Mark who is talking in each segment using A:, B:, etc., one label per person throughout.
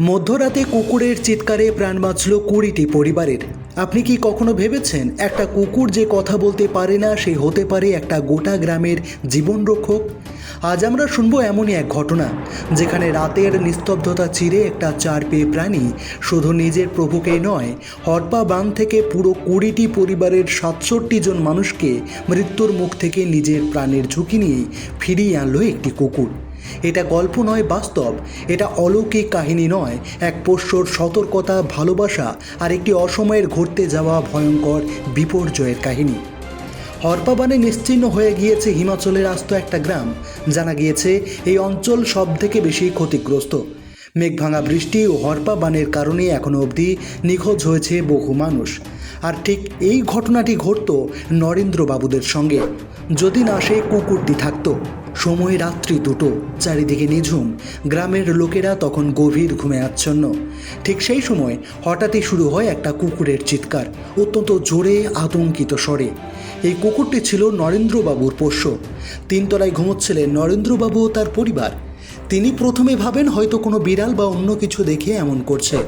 A: মধ্যরাতে কুকুরের চিৎকারে প্রাণ বাঁচল কুড়িটি পরিবারের। আপনি কি কখনো ভেবেছেন একটা কুকুর যে কথা বলতে পারে না, সে হতে পারে একটা গোটা গ্রামের জীবন রক্ষক আজ আমরা শুনব এমনই এক ঘটনা, যেখানে রাতের নিস্তব্ধতা চিরে একটা চার পেয়ে প্রাণী শুধু নিজের প্রভুকেই নয়, হরপা বাঁধ থেকে পুরো কুড়িটি পরিবারের সাতষট্টি জন মানুষকে মৃত্যুর মুখ থেকে নিজের প্রাণের ঝুঁকি নিয়ে ফিরিয়ে আনলো একটি কুকুর। এটা গল্প নয়, বাস্তব। এটা অলৌকিক কাহিনী নয়, এক পোষ্যর সতর্কতা, ভালোবাসা আর একটি অসময়ের ঘটতে যাওয়া ভয়ঙ্কর বিপর্যয়ের কাহিনী। হরপাবানে নিশ্চিহ্ন হয়ে গিয়েছে হিমাচলের আস্ত একটা গ্রাম। জানা গিয়েছে, এই অঞ্চল সব থেকে বেশি ক্ষতিগ্রস্ত। মেঘভাঙা বৃষ্টি ও হরপা বানের কারণে এখনও অবধি নিখোঁজ হয়েছে বহু মানুষ। আর ঠিক এই ঘটনাটি ঘটত নরেন্দ্রবাবুদের সঙ্গে। যদি না সে কুকুরটি থাকতো। সময় রাত্রি দুটো, চারিদিকে নিঝুম। গ্রামের লোকেরা তখন গভীর ঘুমে আচ্ছন্ন। ঠিক সেই সময় হঠাৎই শুরু হয় একটা কুকুরের চিৎকার, অত্যন্ত জোরে আতঙ্কিত স্বরে। এই কুকুরটি ছিল নরেন্দ্রবাবুর পোষ্য। তিনতলায় ঘুমোচ্ছিলেন নরেন্দ্রবাবু ও তার পরিবার। তিনি প্রথমে ভাবেন হয়তো কোনো বিড়াল বা অন্য কিছু দেখে এমন করছে,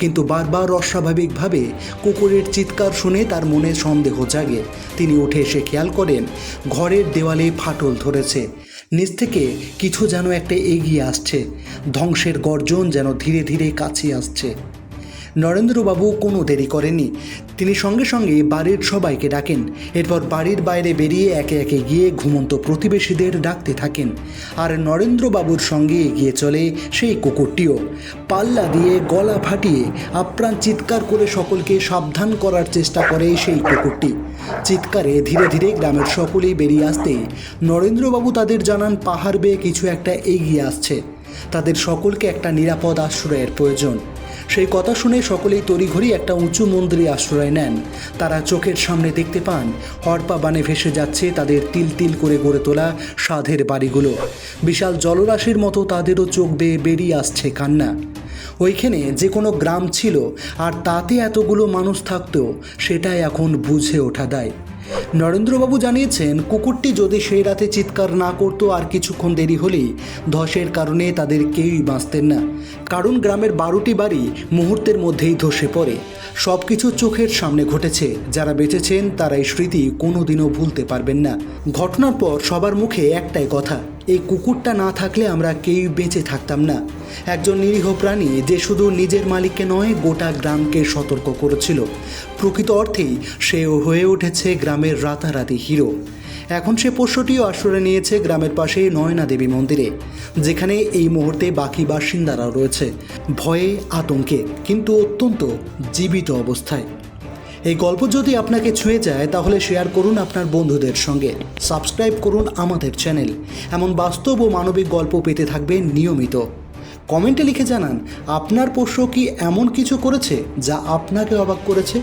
A: কিন্তু বারবার অস্বাভাবিকভাবে কুকুরের চিৎকার শুনে তার মনে সন্দেহ জাগে। তিনি উঠে এসে খেয়াল করেন, ঘরের দেওয়ালে ফাটল ধরেছে। নিচ থেকে কিছু যেন একটা এগিয়ে আসছে। ধ্বংসের গর্জন যেন ধীরে ধীরে কাছে আসছে। নরেন্দ্রবাবু কোনো দেরি করেননি। তিনি সঙ্গে সঙ্গে বাড়ির সবাইকে ডাকেন। এরপর বাড়ির বাইরে বেরিয়ে একে একে গিয়ে ঘুমন্ত প্রতিবেশীদের ডাকতে থাকেন। আর নরেন্দ্রবাবুর সঙ্গে এগিয়ে চলে সেই কুকুরটিও। পাল্লা দিয়ে গলা ফাটিয়ে আপ্রাণ চিৎকার করে সকলকে সাবধান করার চেষ্টা করে সেই কুকুরটি। চিৎকারে ধীরে ধীরে গ্রামের সকলেই বেরিয়ে আসতে নরেন্দ্রবাবু তাদের জানান পাহাড় বেয়ে কিছু একটা এগিয়ে আসছে। তাদের সকলকে একটা নিরাপদ আশ্রয়ের প্রয়োজন। সেই কথা শুনে সকলেই তড়িঘড়ি একটা উঁচু মন্দিরে আশ্রয় নেন। তারা চোখের সামনে দেখতে পান, হরপা বানে ভেসে যাচ্ছে তাদের তিল তিল করে গড়ে তোলা সাধের বাড়িগুলো। বিশাল জলরাশির মতো তাদেরও চোখ বেয়ে বেরিয়ে আসছে কান্না। ওইখানে যে কোনো গ্রাম ছিল, আর তাতে এতগুলো মানুষ থাকতো, সেটাই এখন বুঝে ওঠা দেয়। নরেন্দ্রবাবু জানিয়েছেন, কুকুরটি যদি সেই রাতে চিৎকার না করতো আর কিছুক্ষণ দেরি হলেই ধসের কারণে তাদের কেউই বাঁচতেন না। কারণ গ্রামের বারোটি বাড়ি মুহূর্তের মধ্যেই ধসে পড়ে। সব কিছু চোখের সামনে ঘটেছে। যারা বেঁচেছেন তারা এই স্মৃতি কোনোদিনও ভুলতে পারবেন না। ঘটনার পর সবার মুখে একটাই কথা এই কুকুরটা না থাকলে আমরা কেউ বেঁচে থাকতাম না। একজন নিরীহ প্রাণী যে শুধু নিজের মালিককে নয়, গোটা গ্রামকে সতর্ক করেছিল। প্রকৃত অর্থেই সে হয়ে উঠেছে গ্রামের রাতারাতি হিরো। এখন সে পোষ্যটিও আশ্রয় নিয়েছে গ্রামের পাশে নয়না দেবী মন্দিরে, যেখানে এই মুহূর্তে বাকি বাসিন্দারা রয়েছে। ভয়ে, আতঙ্কে, কিন্তু অত্যন্ত জীবিত অবস্থায়। এই গল্প যদি আপনাকে ছুঁয়ে যায়, তাহলে শেয়ার করুন আপনার বন্ধুদের সঙ্গে। সাবস্ক্রাইব করুন আমাদের চ্যানেল এমন বাস্তব ও মানবিক গল্প পেতে থাকবেন নিয়মিত। কমেন্টে লিখে জানান, আপনার পোষ্য কি এমন কিছু করেছে, যা আপনাকে অবাক করেছে?